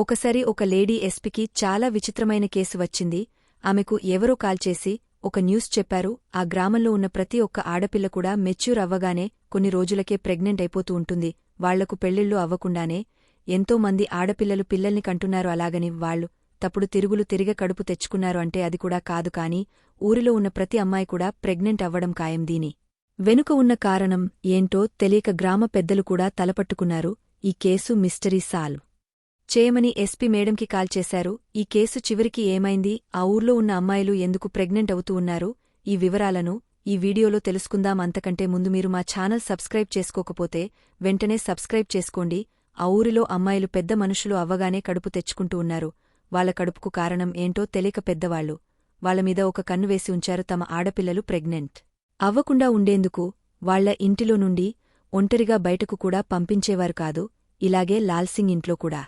ఒకసారి ఒక లేడీ ఎస్పీకి చాలా విచిత్రమైన కేసు వచ్చింది. ఆమెకు ఎవరో కాల్చేసి ఒక న్యూస్ చెప్పారు. ఆ గ్రామంలో ఉన్న ప్రతి ఒక్క ఆడపిల్ల కూడా మెచ్యూర్ అవ్వగానే కొన్ని రోజులకే ప్రెగ్నెంట్ అయిపోతూ ఉంటుంది. వాళ్ళకు పెళ్ళిళ్ళు అవ్వకుండానే ఎంతో మంది ఆడపిల్లలు పిల్లల్ని కంటున్నారు అలాగని వాళ్ళు తప్పుడు తిరుగులు తిరిగ కడుపు తెచ్చుకున్నారు అంటే అది కూడా కాదు కాని ఊరిలో ఉన్న ప్రతి అమ్మాయి కూడా ప్రెగ్నెంట్ అవ్వడం ఖాయం దీని. వెనుక ఉన్న కారణం ఏంటో తెలియక గ్రామ పెద్దలు కూడా తలపట్టుకున్నారు. ఈ కేసు మిస్టరీ సాల్వ్. చేయమని ఎస్పీ మేడంకి కాల్ చేశారు. ఈ కేసు చివరికి ఏమైంది? ఆ ఊర్లో ఉన్న అమ్మాయిలు ఎందుకు ప్రెగ్నెంట్ అవుతూ ఉన్నారు? ఈ వివరాలను ఈ వీడియోలో తెలుసుకుందాం. అంతకంటే ముందు మీరు మా ఛానల్ సబ్స్క్రైబ్ చేసుకోకపోతే వెంటనే సబ్స్క్రైబ్ చేసుకోండి. ఆ ఊరిలో అమ్మాయిలు పెద్ద మనుషులు అవ్వగానే కడుపు తెచ్చుకుంటూ ఉన్నారు. వాళ్ళ కడుపుకు కారణం ఏంటో తెలియక పెద్దవాళ్ళు వాళ్ళమీద ఒక కన్ను వేసి ఉంచారు తమ ఆడపిల్లలు ప్రెగ్నెంట్. అవ్వకుండా ఉండేందుకు వాళ్ళ ఇంటిలో నుండి ఒంటరిగా బయటకు కూడా పంపించేవారు కాదు. ఇలాగే లాల్సింగ్ ఇంట్లో కూడా.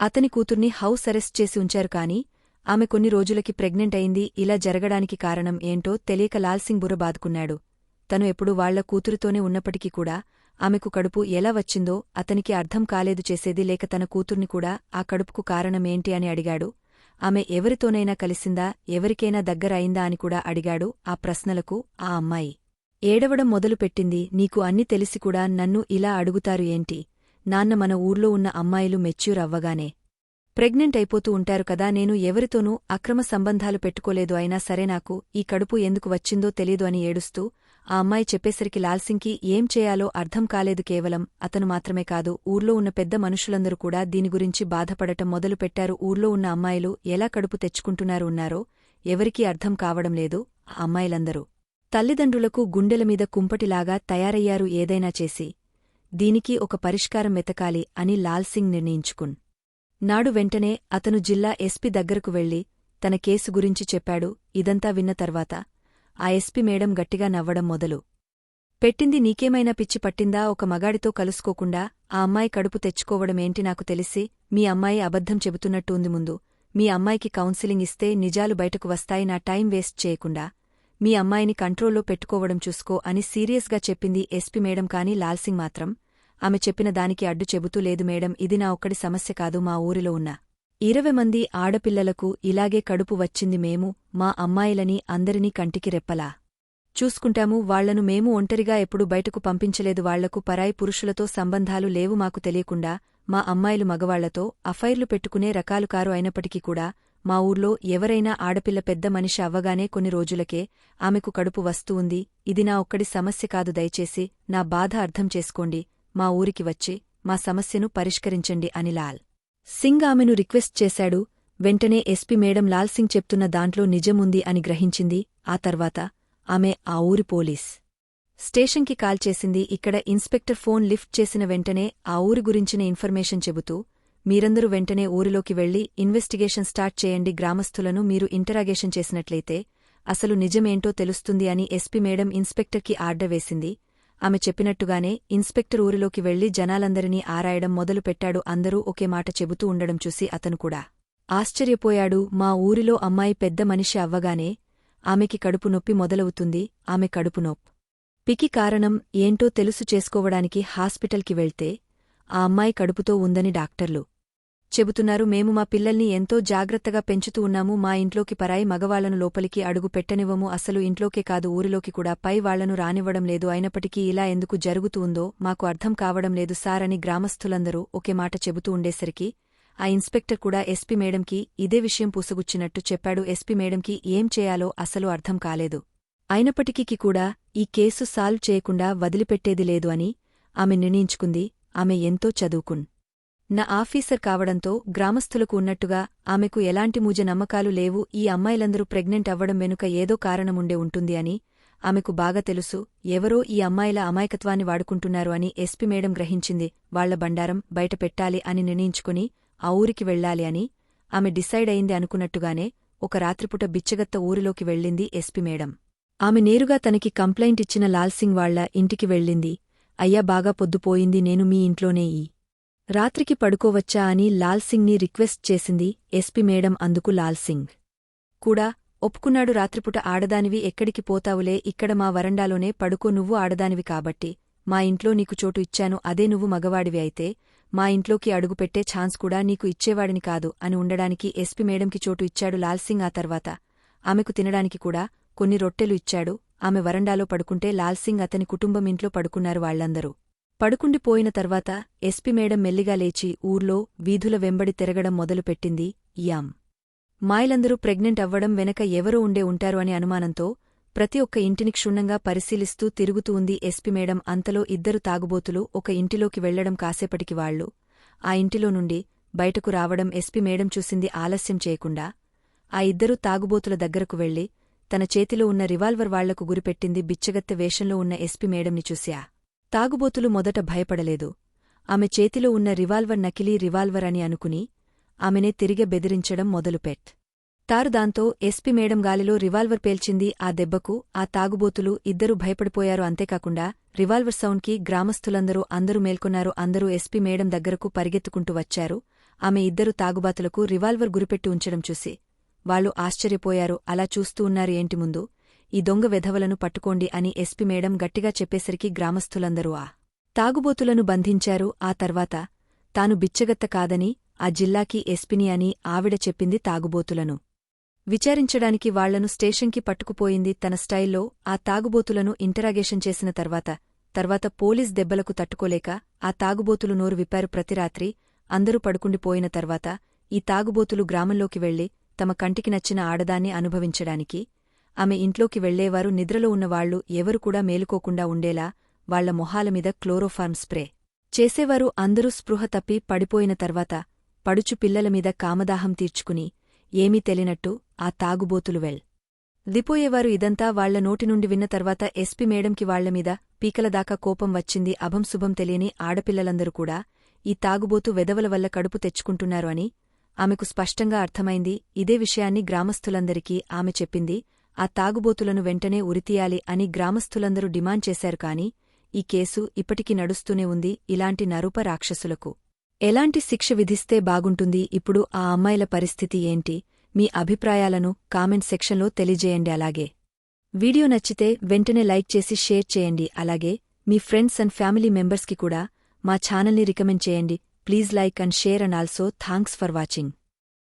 అతని కూతుర్ని హౌస్ అరెస్ట్ చేసి ఉంచారు కాని ఆమె కొన్ని రోజులకి ప్రెగ్నెంట్ అయింది ఇలా జరగడానికి కారణం ఏంటో తెలియక లాల్సింగ్ బుర్ర బాదుకున్నాడు. తను ఎప్పుడు వాళ్ళ కూతురుతోనే ఉన్నప్పటికీ కూడా ఆమెకు కడుపు ఎలా వచ్చిందో అతనికి అర్థం కాలేదు చేసేది లేక తన కూతుర్ని కూడా ఆ కడుపుకు కారణమేంటి అని అడిగాడు. ఆమె ఎవరితోనైనా కలిసిందా ఎవరికైనా దగ్గర అయిందా అని కూడా అడిగాడు ఆ ప్రశ్నలకు ఆ అమ్మాయి. ఏడవడం మొదలుపెట్టింది నీకు అన్ని తెలిసి కూడా నన్ను ఇలా అడుగుతారు ఏంటి? నాన్న మన ఊర్లో ఉన్న అమ్మాయిలు మెచ్యూర్ అవ్వగానే ప్రెగ్నెంట్ అయిపోతూ ఉంటారు కదా నేను ఎవరితోనూ అక్రమ సంబంధాలు పెట్టుకోలేదు అయినా సరే నాకు ఈ కడుపు ఎందుకు వచ్చిందో తెలీదు అని ఏడుస్తూ ఆ అమ్మాయి చెప్పేసరికి లాల్సింగ్కి ఏం చేయాలో అర్థం కాలేదు కేవలం అతను మాత్రమే కాదు ఊర్లో ఉన్న పెద్ద మనుషులందరూ కూడా దీని గురించి బాధపడటం మొదలుపెట్టారు ఊర్లో ఉన్న అమ్మాయిలు ఎలా కడుపు తెచ్చుకుంటున్నారు ఉన్నారో ఎవరికీ అర్థం కావడం లేదు ఆ అమ్మాయిలందరూ. తల్లిదండ్రులకు గుండెలమీద కుంపటిలాగా తయారయ్యారు ఏదైనా చేసి దీనికి ఒక పరిష్కారం వెతకాలి అని లాల్సింగ్ నిర్ణయించుకున్. నాడు వెంటనే అతను జిల్లా ఎస్పీ దగ్గరకు వెళ్ళి తన కేసు గురించి చెప్పాడు ఇదంతా విన్న తర్వాత ఆ ఎస్పీ మేడం గట్టిగా నవ్వడం మొదలు. పెట్టింది నీకేమైనా పిచ్చి పట్టిందా? ఒక మగాడితో కలుసుకోకుండా ఆ అమ్మాయి కడుపు తెచ్చుకోవడమేంటి నాకు తెలిసి మీ అమ్మాయి అబద్ధం చెబుతున్నట్టు ఉంది ముందు. మీ అమ్మాయికి కౌన్సిలింగ్ ఇస్తే నిజాలు బయటకు వస్తాయి నా టైం వేస్ట్ చేయకుండా. మీ అమ్మాయిని కంట్రోల్లో పెట్టుకోవడం చూసుకో అని సీరియస్గా చెప్పింది ఎస్పీ మేడం కాని లాల్సింగ్ మాత్రం. ఆమె చెప్పిన దానికి అడ్డు చెబుతూ లేదు మేడం ఇది నా ఒక్కడి సమస్య కాదు మా ఊరిలో ఉన్న ఇరవై మంది ఆడపిల్లలకు ఇలాగే కడుపు వచ్చింది మేము మా అమ్మాయిలని అందరినీ కంటికి రెప్పలా. చూసుకుంటాము వాళ్ళను మేము ఒంటరిగా ఎప్పుడు బయటకు పంపించలేదు వాళ్ళకు పరాయి పురుషులతో సంబంధాలు లేవు మాకు తెలియకుండా మా అమ్మాయిలు మగవాళ్ళతో అఫైర్లు పెట్టుకునే రకాలు కారు అయినప్పటికీ కూడా మా ఊర్లో ఎవరైనా ఆడపిల్ల పెద్ద మనిషి అవ్వగానే కొన్ని రోజులకే ఆమెకు కడుపు వస్తూ ఉంది. ఇది నా ఒక్కడి సమస్య కాదు. దయచేసి నా బాధ అర్థం చేసుకోండి. మా ఊరికి వచ్చి మా సమస్యను పరిష్కరించండి అని లాల్ సింగ్ ఆమెను రిక్వెస్ట్ చేశాడు. వెంటనే ఎస్పీ మేడం లాల్ సింగ్ చెప్తున్న దాంట్లో నిజముంది అని గ్రహించింది. ఆ తర్వాత ఆమె ఆ ఊరి పోలీస్ స్టేషన్కి కాల్ చేసింది. ఇక్కడ ఇన్స్పెక్టర్ ఫోన్ లిఫ్ట్ చేసిన వెంటనే ఆ ఊరి గురించిన ఇన్ఫర్మేషన్ చెబుతూ మీరందరూ వెంటనే ఊరిలోకి వెళ్ళి ఇన్వెస్టిగేషన్ స్టార్ట్ చేయండి. గ్రామస్థులను మీరు ఇంటరాగేషన్ చేసినట్లయితే అసలు నిజమేంటో తెలుస్తుంది అని ఎస్పీ మేడం ఇన్స్పెక్టర్కి ఆర్డర్ వేసింది. ఆమె చెప్పినట్టుగానే ఇన్స్పెక్టర్ ఊరిలోకి వెళ్ళి జనాలందరినీ ఆరాయడం మొదలుపెట్టాడు అందరూ ఒకే మాట చెబుతూ ఉండడం చూసి అతను కూడా ఆశ్చర్యపోయాడు. మా ఊరిలో అమ్మాయి పెద్ద మనిషి అవ్వగానే ఆమెకి కడుపు నొప్పి మొదలవుతుంది. ఆమె కడుపు నొప్పి. పికి కారణం ఏంటో తెలుసు చేసుకోవడానికి హాస్పిటల్కి వెళ్తే ఆ అమ్మాయి కడుపుతో ఉందని డాక్టర్లు చెబుతున్నారు. మేము మా పిల్లల్ని ఎంతో జాగ్రత్తగా పెంచుతూ ఉన్నాము. మా ఇంట్లోకి పరాయి మగవాళ్ళను లోపలికి అడుగు పెట్టనివ్వము. అసలు ఇంట్లోకే కాదు ఊరిలోకి కూడా. పై వాళ్ళను రానివ్వడం లేదు. అయినప్పటికీ ఇలా ఎందుకు జరుగుతూ ఉందో మాకు అర్థం కావడం లేదు సార్ అని గ్రామస్థులందరూ ఒకే మాట చెబుతూ ఉండేసరికి ఆ ఇన్స్పెక్టర్ కూడా ఎస్పీ మేడంకి ఇదే విషయం పూసగుచ్చినట్టు చెప్పాడు. ఎస్పీ మేడంకి ఏం చేయాలో అసలు అర్థం కాలేదు. అయినప్పటికీ కూడా ఈ కేసు సాల్వ్ చేయకుండా వదిలిపెట్టేది లేదు అని ఆమె నిర్ణయించుకుంది. ఆమె ఎంతో చదువుకున్. నా ఆఫీసర్ కావడంతో గ్రామస్థులకు ఉన్నట్టుగా ఆమెకు ఎలాంటి మూజ నమ్మకాలు లేవు ఈ అమ్మాయిలందరూ ప్రెగ్నెంట్ అవ్వడం వెనుక ఏదో కారణముండే ఉంటుంది అని ఆమెకు బాగా తెలుసు ఎవరో ఈ అమ్మాయిల అమాయకత్వాన్ని వాడుకుంటున్నారు అని ఎస్పీ మేడం గ్రహించింది వాళ్ళ బండారం బయట పెట్టాలి అని నిర్ణయించుకుని ఆ ఊరికి వెళ్ళాలి అని ఆమె డిసైడ్ అయింది అనుకున్నట్టుగానే ఒక రాత్రిపుట బిచ్చగత్త ఊరిలోకి వెళ్ళింది ఎస్పీ మేడం. ఆమె నేరుగా తనకి కంప్లైంట్ ఇచ్చిన లాల్సింగ్ వాళ్ళ ఇంటికి వెళ్ళింది అయ్యా బాగా పొద్దుపోయింది నేను మీ ఇంట్లోనే ఈ రాత్రికి పడుకోవచ్చా అని లాల్సింగ్ని రిక్వెస్ట్ చేసింది ఎస్పీ మేడం అందుకు లాల్సింగ్ కూడా ఒప్పుకున్నాడు రాత్రిపూట ఆడదానివి ఎక్కడికి పోతావులే ఇక్కడ మా వరండాలోనే పడుకో నువ్వు ఆడదానివి కాబట్టి. మా ఇంట్లో నీకు చోటు ఇచ్చాను అదే నువ్వు మగవాడివి అయితే మా ఇంట్లోకి అడుగుపెట్టే ఛాన్స్ కూడా నీకు ఇచ్చేవాడిని కాదు అని ఉండడానికి ఎస్పీ మేడంకి చోటు ఇచ్చాడు లాల్సింగ్ ఆ తర్వాత. ఆమెకు తినడానికి కూడా కొన్ని రొట్టెలు ఇచ్చాడు ఆమె వరండాలో పడుకుంటే లాల్సింగ్ అతని కుటుంబం ఇంట్లో పడుకున్నారు వాళ్ళందరూ పడుకుండిపోయిన తర్వాత ఎస్పీ మేడం మెల్లిగా లేచి ఊర్లో వీధుల వెంబడి తిరగడం మొదలుపెట్టింది యామ్. మాయలందరూ ప్రెగ్నెంట్ అవ్వడం వెనక ఎవరూ ఉండే ఉంటారు అని అనుమానంతో ప్రతి ఒక్క ఇంటిని క్షుణ్ణంగా పరిశీలిస్తూ తిరుగుతూ ఉంది ఎస్పీ మేడం అంతలో ఇద్దరు తాగుబోతులు ఒక ఇంటిలోకి వెళ్ళడం కాసేపటికి వాళ్ళు ఆ ఇంటిలో నుండి బయటకు రావడం ఎస్పీ మేడం చూసింది ఆలస్యం చేయకుండా. ఆ ఇద్దరూ తాగుబోతుల దగ్గరకు వెళ్ళి తన చేతిలో ఉన్న రివాల్వర్ వాళ్ళకు గురిపెట్టింది బిచ్చగత్తె వేషంలో ఉన్న ఎస్పీ మేడంని చూశా తాగుబోతులు మొదట భయపడలేదు. ఆమె చేతిలో ఉన్న రివాల్వర్ నకిలీ రివాల్వర్ అని అనుకుని ఆమెనే తిరిగె బెదిరించడం మొదలుపెట్ తారు దాంతో ఎస్పీ మేడం గాలిలో రివాల్వర్ పేల్చింది ఆ దెబ్బకు ఆ తాగుబోతులు ఇద్దరూ భయపడిపోయారు అంతేకాకుండా రివాల్వర్ సౌండ్కి గ్రామస్థులందరూ అందరూ మేల్కొన్నారు అందరూ ఎస్పీ మేడం దగ్గరకు పరిగెత్తుకుంటూ వచ్చారు. ఆమె ఇద్దరు తాగుబాతులకు రివాల్వర్ గురిపెట్టి ఉంచడం చూసి వాళ్ళు ఆశ్చర్యపోయారు. అలా చూస్తూ ఉన్నారు ఏంటి ముందు? ఈ దొంగ వెధవలను పట్టుకోండి అని ఎస్పి మేడం గట్టిగా చెప్పేసరికి గ్రామస్థులందరూ ఆ తాగుబోతులను బంధించారు. ఆ తర్వాత తాను బిచ్చగత్త కాదని ఆ జిల్లాకి ఎస్పిని అని ఆవిడ చెప్పింది తాగుబోతులను. విచారించడానికి వాళ్ళను స్టేషన్కి పట్టుకుపోయింది తన స్టైల్లో. ఆ తాగుబోతులను ఇంటరాగేషన్ చేసిన తర్వాత తర్వాత పోలీస్ దెబ్బలకు తట్టుకోలేక ఆ తాగుబోతులు నోరు విప్పారు. ప్రతిరాత్రి అందరూ పడుకుండిపోయిన తర్వాత ఈ తాగుబోతులు గ్రామంలోకి వెళ్ళి తమ కంటికి నచ్చిన ఆడదాన్ని అనుభవించడానికి ఆమె ఇంట్లోకి వెళ్ళేవారు నిద్రలో ఉన్నవాళ్ళు ఎవరు కూడా మేలుకోకుండా ఉండేలా వాళ్ళ మొహాలమీద క్లోరోఫార్మ్ స్ప్రే చేసేవారు. అందరూ స్పృహ తప్పి పడిపోయిన తర్వాత పడుచు పిల్లలమీద కామదాహం తీర్చుకుని ఏమీ తెలినట్టు ఆ తాగుబోతులు వెళ్ దిపోయేవారు. ఇదంతా వాళ్ళ నోటి నుండి విన్న తర్వాత ఎస్పీ మేడంకి వాళ్ళమీద పీకలదాకా కోపం వచ్చింది. అభంశుభం తెలియని ఆడపిల్లలందరూ కూడా ఈ తాగుబోతు వెదవల వల్ల కడుపు తెచ్చుకుంటున్నారు అని ఆమెకు స్పష్టంగా అర్థమైంది ఇదే విషయాన్ని గ్రామస్థులందరికీ ఆమె చెప్పింది ఆ తాగుబోతులను వెంటనే ఉరితీయాలి అని గ్రామస్థులందరూ డిమాండ్ చేశారు కాని ఈ కేసు ఇప్పటికీ నడుస్తూనే ఉంది ఇలాంటి నరుప రాక్షసులకు. ఎలాంటి శిక్ష విధిస్తే బాగుంటుంది ఇప్పుడు ఆ అమ్మాయిల పరిస్థితి ఏంటి? మీ అభిప్రాయాలను కామెంట్ సెక్షన్లో తెలియజేయండి అలాగే. వీడియో నచ్చితే వెంటనే లైక్ చేసి షేర్ చేయండి అలాగే మీ ఫ్రెండ్స్ అండ్ ఫ్యామిలీ మెంబర్స్కి కూడా మా ఛానల్ని రికమెండ్ చేయండి. Please like and share and also thanks for watching.